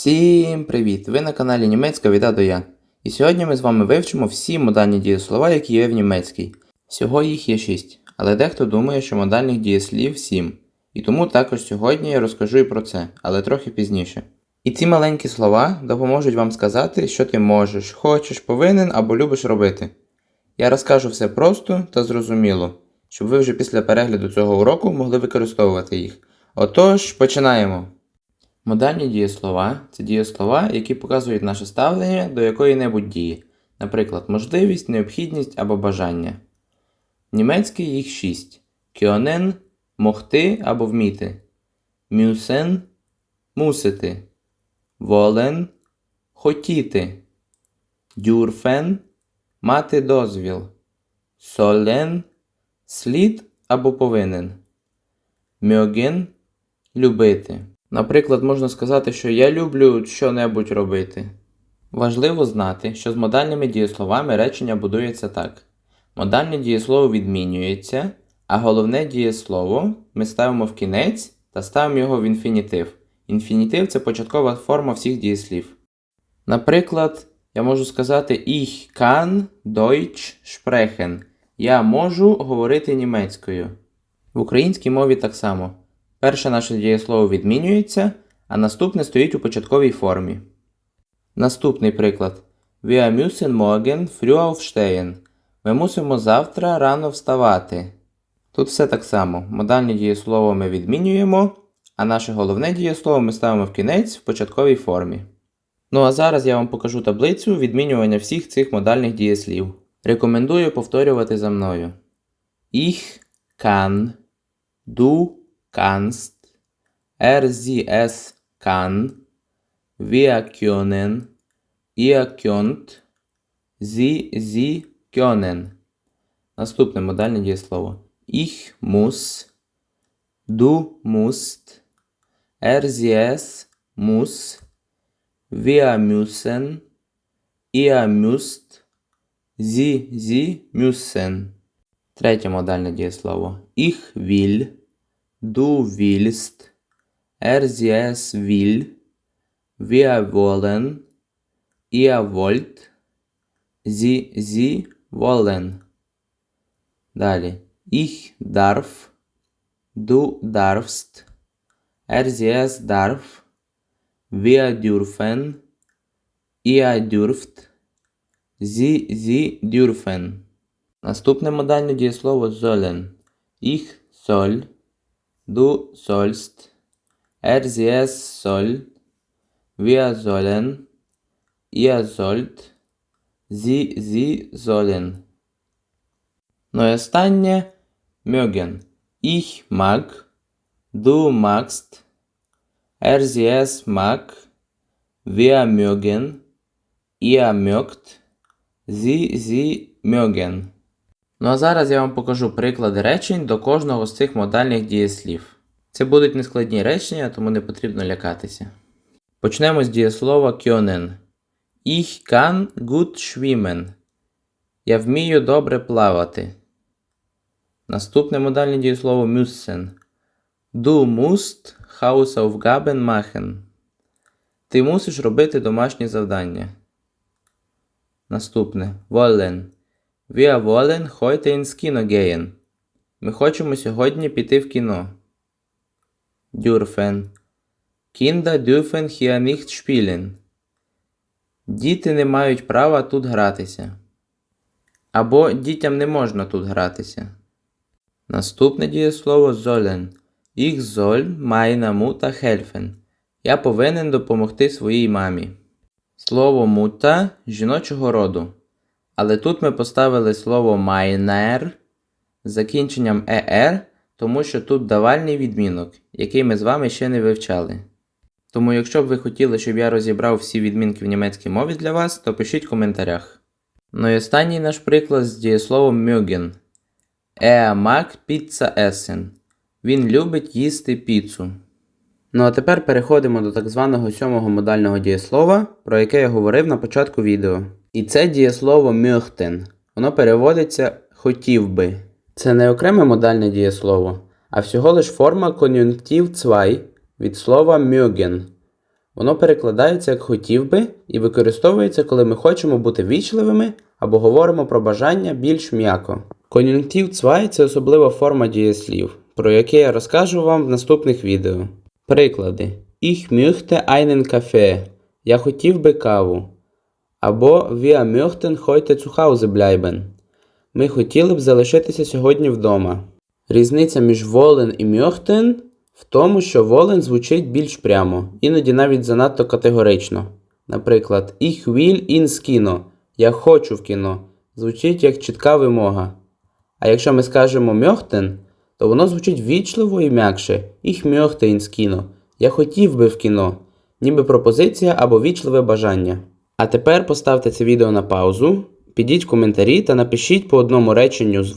Всім привіт! Ви на каналі Німецька від А до Я. І сьогодні ми з вами вивчимо всі модальні дієслова, які є в німецькій. Всього їх є 6, але дехто думає, що модальних дієслів 7. І тому також сьогодні я розкажу і про це, але трохи пізніше. І ці маленькі слова допоможуть вам сказати, що ти можеш, хочеш, повинен або любиш робити. Я розкажу все просто та зрозуміло, щоб ви вже після перегляду цього уроку могли використовувати їх. Отож, починаємо! Модальні дієслова це дієслова, які показують наше ставлення до якої-небудь дії, наприклад, можливість, необхідність або бажання. В німецькій їх шість: кіонен могти або вміти, мюсен мусити, волен хотіти, дюрфен мати дозвіл, солен слід або повинен, мьоген любити. Наприклад, можна сказати, що я люблю що-небудь робити. Важливо знати, що з модальними дієсловами речення будується так. Модальне дієслово відмінюється, а головне дієслово ми ставимо в кінець та ставимо його в інфінітив. Інфінітив це початкова форма всіх дієслів. Наприклад, я можу сказати Ich kann Deutsch sprechen. Я можу говорити німецькою. В українській мові так само. Перше наше дієслово відмінюється, а наступне стоїть у початковій формі. Наступний приклад. Wir müssen morgen früh aufstehen. Ми мусимо завтра рано вставати. Тут все так само. Модальне дієслово ми відмінюємо, а наше головне дієслово ми ставимо в кінець в початковій формі. Ну а зараз я вам покажу таблицю відмінювання всіх цих модальних дієслів. Рекомендую повторювати за мною. Ich kann, du kannst, er sie es kann, wir können, ihr könnt, sie sie können. Наступне модальне дієслово. Ich muss, du musst, er sie es muss, wir müssen, ihr müsst, sie sie müssen. Третє модальне дієслово. Ich will, Du willst, er sie es will, wir wollen, ihr wollt, sie sie wollen. Далі. Ich darf, du darfst, er sie es darf, wir dürfen, ihr dürft, sie sie dürfen. Наступне модальне дієслово sollen. Ich soll, Du sollst. Er, sie, es soll. Wir sollen. Ihr sollt. Sie, sie sollen. Neuestanje mögen. Ich mag. Du magst. Er, sie, es mag. Wir mögen. Ihr mögt. Sie, sie mögen. Ну а зараз я вам покажу приклади речень до кожного з цих модальних дієслів. Це будуть нескладні речення, тому не потрібно лякатися. Почнемо з дієслова können. Ich kann gut schwimmen. Я вмію добре плавати. Наступне модальне дієслово müssen. Du musst Hausaufgaben machen. Ти мусиш робити домашні завдання. Наступне wollen. Wir wollen heute ins Kino gehen. Ми хочемо сьогодні піти в кіно. Dürfen. Kinder dürfen hier nicht spielen. Діти не мають права тут гратися. Або дітям не можна тут гратися. Наступне дієслово sollen. Ich soll meiner Mutter helfen. Я повинен допомогти своїй мамі. Слово мута жіночого роду. Але тут ми поставили слово майнер з закінченням «ер», тому що тут давальний відмінок, який ми з вами ще не вивчали. Тому, якщо б ви хотіли, щоб я розібрав всі відмінки в німецькій мові для вас, то пишіть в коментарях. Ну і останній наш приклад з дієсловом mögen. Er mag Pizza. Він любить їсти піцу. Ну а тепер переходимо до так званого сьомого модального дієслова, про яке я говорив на початку відео. І це дієслово möchten. Воно переводиться хотів би. Це не окреме модальне дієслово, а всього лиш форма кон'юнктив 2 від слова mögen. Воно перекладається як хотів би і використовується, коли ми хочемо бути вічливими або говоримо про бажання більш м'яко. Кон'юнктив 2 – це особлива форма дієслів, про яке я розкажу вам в наступних відео. Приклади: Ich möchte einen Kaffee. Я хотів би каву. Або Wir möchten heute zu Hause bleiben. Ми хотіли б залишитися сьогодні вдома. Різниця між wollen і möchten в тому, що wollen звучить більш прямо, іноді навіть занадто категорично. Наприклад, Ich will ins кіно. Я хочу в кіно. Звучить як чітка вимога. А якщо ми скажемо möchten, то воно звучить вічливо і м'якше. Ich möchte ins кіно. Я хотів би в кіно. Ніби пропозиція або вічливе бажання. А тепер поставте це відео на паузу, підіть в коментарі та напишіть по одному реченню з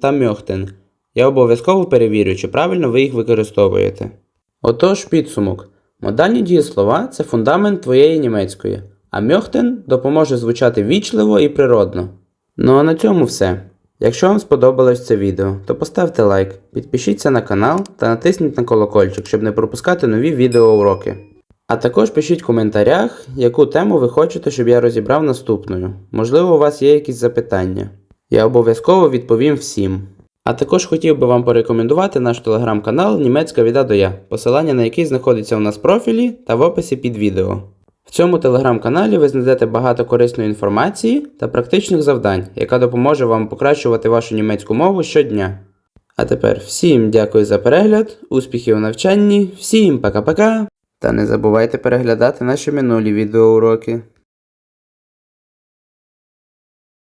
та möchten. Я обов'язково перевірю, чи правильно ви їх використовуєте. Отож, підсумок. Модальні дієслова це фундамент твоєї німецької, а möchten допоможе звучати вічливо і природно. Ну а на цьому все. Якщо вам сподобалось це відео, то поставте лайк, підпишіться на канал та натисніть на колокольчик, щоб не пропускати нові відеоуроки. А також пишіть в коментарях, яку тему ви хочете, щоб я розібрав наступною. Можливо, у вас є якісь запитання. Я обов'язково відповім всім. А також хотів би вам порекомендувати наш телеграм-канал Німецька від А до Я, посилання на який знаходиться у нас в профілі та в описі під відео. В цьому телеграм-каналі ви знайдете багато корисної інформації та практичних завдань, яка допоможе вам покращувати вашу німецьку мову щодня. А тепер всім дякую за перегляд, успіхів у навчанні, всім пока-пока! Та не забувайте переглядати наші минулі відеоуроки.